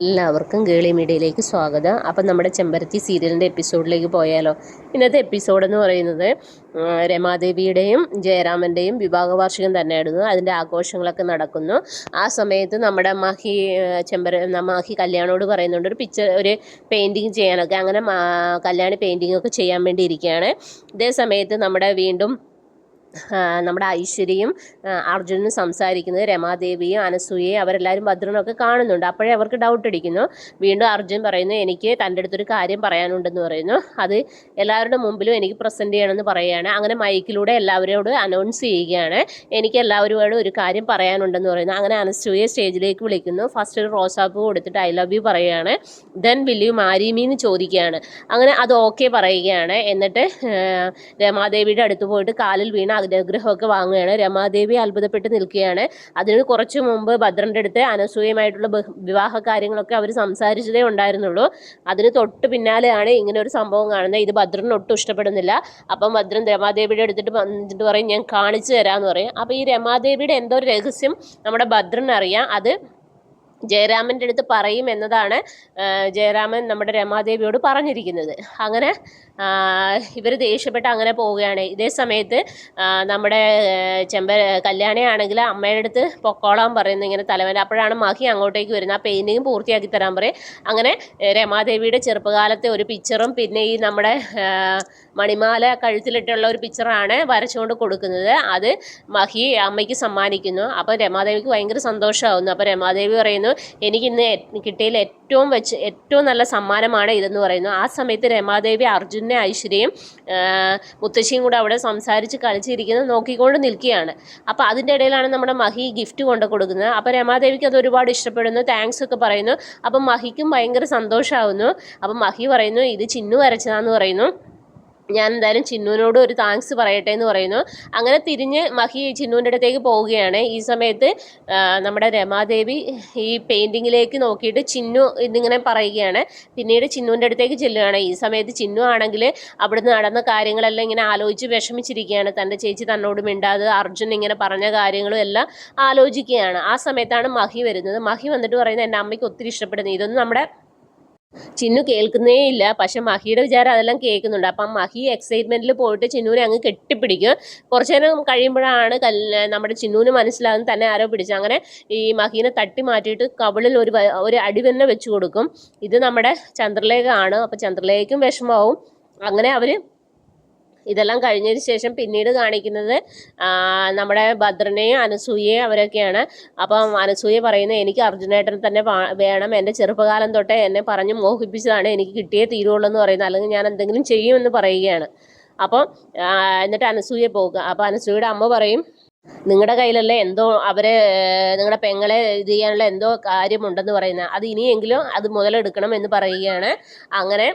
എല്ലാവർക്കും ഗേളി മീഡിയയിലേക്ക് സ്വാഗതം. അപ്പം നമ്മുടെ ചെമ്പരത്തി സീരിയലിന്റെ എപ്പിസോഡിലേക്ക് പോയാലോ. ഇന്നത്തെ എപ്പിസോഡ് എന്ന് പറയുന്നത് രമാദേവിയുടെയും ജയരാമന്റെയും വിവാഹ വാർഷികം തന്നെയായിരുന്നു. അതിന്റെ ആഘോഷങ്ങളൊക്കെ നടക്കുന്നു. ആ സമയത്ത് നമ്മുടെ മഹി ചെമ്പര മാഹി കല്യാണോട് പറയുന്നുണ്ട്. ഒരു പിക്ചർ ഒരു പെയിന്റിങ് ചെയ്യാനൊക്കെ. അങ്ങനെ കല്യാണി പെയിന്റിങ്ങൊക്കെ ചെയ്യാൻ വേണ്ടി ഇരിക്കുകയാണ്. ഇതേ സമയത്ത് നമ്മുടെ വീണ്ടും നമ്മുടെ ഐശ്വര്യയും അർജുനും സംസാരിക്കുന്നത് രമാദേവിയും അനസൂയയും അവരെല്ലാവരും ഭദ്രനൊക്കെ കാണുന്നുണ്ട്. അപ്പോഴേ അവർക്ക് ഡൗട്ട് അടിക്കുന്നു. വീണ്ടും അർജുൻ പറയുന്നു എനിക്ക് തന്റെ അടുത്തൊരു കാര്യം പറയാനുണ്ടെന്ന് പറയുന്നു. അത് എല്ലാവരുടെ മുമ്പിലും എനിക്ക് പ്രസന്റ് ചെയ്യണമെന്ന് പറയുകയാണ്. അങ്ങനെ മൈക്കിലൂടെ എല്ലാവരോട് അനൗൺസ് ചെയ്യുകയാണ്. എനിക്ക് എല്ലാവരോടും ഒരു കാര്യം പറയാനുണ്ടെന്ന് പറയുന്നു. അങ്ങനെ അനസൂയെ സ്റ്റേജിലേക്ക് വിളിക്കുന്നു. ഫസ്റ്റ് ഒരു റോസാപ്പ് കൊടുത്തിട്ട് ഐ ലവ് യു പറയുകയാണ്. Then will you you marry me എന്ന് ചോദിക്കുകയാണ്. അങ്ങനെ അത് ഓക്കെ പറയുകയാണ്. എന്നിട്ട് രമാദേവിയുടെ അടുത്ത് പോയിട്ട് കാലിൽ വീണ് അനുഗ്രഹമൊക്കെ വാങ്ങുകയാണ്. രമാദേവി അത്ഭുതപ്പെട്ട് നിൽക്കുകയാണ്. അതിന് കുറച്ച് മുമ്പ് ഭദ്രന്റെ അടുത്ത് അനസൂയമായിട്ടുള്ള വിവാഹ കാര്യങ്ങളൊക്കെ അവർ സംസാരിച്ചതേ ഉണ്ടായിരുന്നുള്ളൂ. അതിന് തൊട്ട് പിന്നാലെയാണ് ഇങ്ങനെ ഒരു സംഭവം കാണുന്നത്. ഇത് ഭദ്രന് ഒട്ടും ഇഷ്ടപ്പെടുന്നില്ല. അപ്പം ഭദ്രൻ രമാദേവിയുടെ അടുത്തിട്ട് വന്നിട്ട് പറയും ഞാൻ കാണിച്ചു തരാമെന്ന് പറയും. അപ്പോൾ ഈ രമാദേവിയുടെ എന്തോ ഒരു രഹസ്യം നമ്മുടെ ഭദ്രൻ അറിയാം അത് ജയരാമന്റെ അടുത്ത് പറയും എന്നതാണ് ജയരാമൻ നമ്മുടെ രമാദേവിയോട് പറഞ്ഞിരിക്കുന്നത്. അങ്ങനെ ഇവർ ദേഷ്യപ്പെട്ട് അങ്ങനെ പോവുകയാണ്. ഇതേ സമയത്ത് നമ്മുടെ ചെമ്പ കല്യാണിയാണെങ്കിൽ അമ്മയുടെ അടുത്ത് പൊക്കോളാൻ പറയുന്നു ഇങ്ങനെ തലവൻ അപ്പോഴാണ് മഹി അങ്ങോട്ടേക്ക് വരുന്നത്. ആ പെയിന്റിങ് പൂർത്തിയാക്കി തരാൻ പറയും. അങ്ങനെ രമാദേവിയുടെ ചെറുപ്പകാലത്തെ ഒരു പിക്ചറും പിന്നെ ഈ നമ്മുടെ മണിമാല കഴുത്തിലിട്ടുള്ള ഒരു പിക്ചറാണ് വരച്ചുകൊണ്ട് കൊടുക്കുന്നത്. അത് മഹി അമ്മയ്ക്ക് സമ്മാനിക്കുന്നു. അപ്പോൾ രമാദേവിക്ക് ഭയങ്കര സന്തോഷമാവുന്നു. അപ്പോൾ രമാദേവി പറയുന്നു എനിക്ക് ഇന്ന് കിട്ടിയതിൽ ഏറ്റവും വെച്ച് ഏറ്റവും നല്ല സമ്മാനമാണ് ഇതെന്ന് പറയുന്നു. ആ സമയത്ത് രമാദേവി അർജുനെ ഐശ്വര്യയും മുത്തശ്ശിയും കൂടെ അവിടെ സംസാരിച്ച് കളിച്ചിരിക്കുന്നത് നോക്കിക്കൊണ്ട് നിൽക്കുകയാണ്. അപ്പോൾ അതിന്റെ ഇടയിലാണ് നമ്മുടെ മഹി ഗിഫ്റ്റ് കൊണ്ട് കൊടുക്കുന്നത്. അപ്പോൾ രമാദേവിക്ക് അത് ഒരുപാട് ഇഷ്ടപ്പെടുന്നു താങ്ക്സ് ഒക്കെ പറയുന്നു. അപ്പം മഹിക്കും ഭയങ്കര സന്തോഷമാവുന്നു അപ്പം മഹി പറയുന്നു ഇത് ചിന്നു വരച്ചതാന്ന് പറയുന്നു. ഞാൻ എന്തായാലും ചിന്നുവിനോട് ഒരു താങ്ക്സ് പറയട്ടെ എന്ന് പറയുന്നു. അങ്ങനെ തിരിഞ്ഞ് മഹി ചിന്നുവിന്റെ അടുത്തേക്ക് പോവുകയാണ്. ഈ സമയത്ത് നമ്മുടെ രമാദേവി ഈ പെയിന്റിങ്ങിലേക്ക് നോക്കിയിട്ട് ചിന്നു ഇതിങ്ങനെ പറയുകയാണ്. പിന്നീട് ചിന്നുവിന്റെ അടുത്തേക്ക് ചെല്ലുകയാണ്. ഈ സമയത്ത് ചിന്നു ആണെങ്കിൽ അവിടുന്ന് നടന്ന കാര്യങ്ങളെല്ലാം ഇങ്ങനെ ആലോചിച്ച് വിഷമിച്ചിരിക്കുകയാണ്. തന്റെ ചേച്ചി തന്നോട് മിണ്ടാതെ അർജുൻ ഇങ്ങനെ പറഞ്ഞ കാര്യങ്ങളും എല്ലാം ആലോചിക്കുകയാണ്. ആ സമയത്താണ് മഹി വരുന്നത്. മഹി വന്നിട്ട് പറയുന്നത് എന്റെ അമ്മയ്ക്ക് ഒത്തിരി ഇഷ്ടപ്പെടുന്നു. ഇതൊന്നും നമ്മുടെ ചിന്നു കേൾക്കുന്നേ ഇല്ല. പക്ഷെ മഹിയുടെ വിചാരം അതെല്ലാം കേൾക്കുന്നുണ്ട്. അപ്പം മഹി എക്സൈറ്റ്മെന്റിൽ പോയിട്ട് ചിന്നുവിനെ അങ്ങ് കെട്ടിപ്പിടിക്കും. കുറച്ചു നേരം കഴിയുമ്പോഴാണ് നമ്മുടെ ചിന്നുവിന് മനസ്സിലാകുന്നത് തന്നെ ആരോ പിടിച്ചു അങ്ങനെ ഈ മഹീനെ തട്ടി മാറ്റിയിട്ട് കവിളിൽ ഒരു ഒരു അടി തന്നെ വെച്ച് കൊടുക്കും. ഇത് നമ്മുടെ ചന്ദ്രലേഖ ആണ്. അപ്പം ചന്ദ്രലേഖയ്ക്കും വിഷമാവും അങ്ങനെ അവർ ഇതെല്ലാം കഴിഞ്ഞതിന് ശേഷം പിന്നീട് കാണിക്കുന്നത് നമ്മുടെ ഭദ്രനെയും അനസൂയയും അവരൊക്കെയാണ്. അപ്പം അനസൂയ പറയുന്നത് എനിക്ക് അർജുനേട്ടൻ തന്നെ വേണം. എന്റെ ചെറുപ്പകാലം തൊട്ടേ എന്നെ പറഞ്ഞ് മോഹിപ്പിച്ചതാണ്. എനിക്ക് കിട്ടിയേ തീരുള്ളൂ എന്ന് പറയുന്നത് അല്ലെങ്കിൽ ഞാൻ എന്തെങ്കിലും ചെയ്യുമെന്ന് പറയുകയാണ്. അപ്പം എന്നിട്ട് അനസൂയ പോകുക. അപ്പം അനസൂയയുടെ അമ്മ പറയും നിങ്ങളുടെ കയ്യിലല്ലേ എന്തോ അവരെ നിങ്ങളുടെ പെങ്ങളെ ഇത് ചെയ്യാനുള്ള എന്തോ കാര്യമുണ്ടെന്ന് പറയുന്നത്. അത് ഇനിയെങ്കിലും അത് മുതലെടുക്കണം എന്ന് പറയുകയാണ്. അങ്ങനെ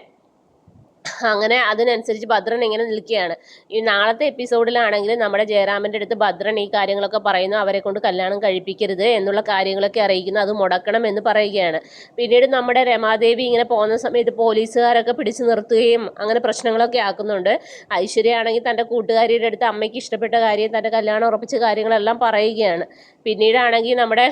അങ്ങനെ അതിനനുസരിച്ച് ഭദ്രൻ ഇങ്ങനെ നിൽക്കുകയാണ്. ഈ നാളത്തെ എപ്പിസോഡിലാണെങ്കിൽ നമ്മുടെ ജയറാമന്റെ അടുത്ത് ഭദ്രൻ ഈ കാര്യങ്ങളൊക്കെ പറയുന്നു അവരെ കൊണ്ട് കല്യാണം കഴിപ്പിക്കരുത് എന്നുള്ള കാര്യങ്ങളൊക്കെ അറിയിക്കുന്നു അത് മുടക്കണം എന്ന് പറയുകയാണ്. പിന്നീട് നമ്മുടെ രമാദേവി ഇങ്ങനെ പോകുന്ന സമയത്ത് പോലീസുകാരൊക്കെ പിടിച്ചു നിർത്തുകയും അങ്ങനെ പ്രശ്നങ്ങളൊക്കെ ആക്കുന്നുണ്ട്. ഐശ്വര്യ ആണെങ്കിൽ തന്റെ കൂട്ടുകാരിയുടെ അടുത്ത് അമ്മയ്ക്ക് ഇഷ്ടപ്പെട്ട കാര്യം തന്റെ കല്യാണം ഉറപ്പിച്ച കാര്യങ്ങളെല്ലാം പറയുകയാണ്. പിന്നീടാണെങ്കിൽ നമ്മുടെ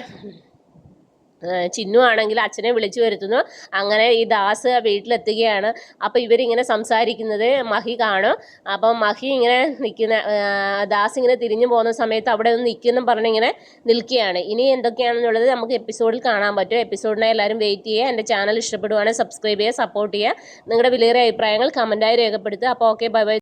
ചിന്നു ആണെങ്കിൽ അച്ഛനെ വിളിച്ചു വരുത്തുന്നു. അങ്ങനെ ഈ ദാസ് വീട്ടിലെത്തുകയാണ്. അപ്പോൾ ഇവരിങ്ങനെ സംസാരിക്കുന്നത് മഹി കാണും. അപ്പം മഹി ഇങ്ങനെ നിൽക്കുന്ന ദാസ് ഇങ്ങനെ തിരിഞ്ഞു പോകുന്ന സമയത്ത് അവിടെ ഒന്ന് നിൽക്കുന്നു പറഞ്ഞിങ്ങനെ നിൽക്കുകയാണ്. ഇനി എന്തൊക്കെയാണെന്നുള്ളത് നമുക്ക് എപ്പിസോഡിൽ കാണാൻ പറ്റും. എപ്പിസോഡിനെ എല്ലാവരും വെയിറ്റ് ചെയ്യുക. എന്റെ ചാനൽ ഇഷ്ടപ്പെടുവാണെങ്കിൽ സബ്സ്ക്രൈബ് ചെയ്യുക സപ്പോർട്ട് ചെയ്യുക. നിങ്ങളുടെ വിലയേറിയ അഭിപ്രായങ്ങൾ കമന്റായി രേഖപ്പെടുത്തുക. അപ്പോൾ ഓക്കെ ബൈ ബൈ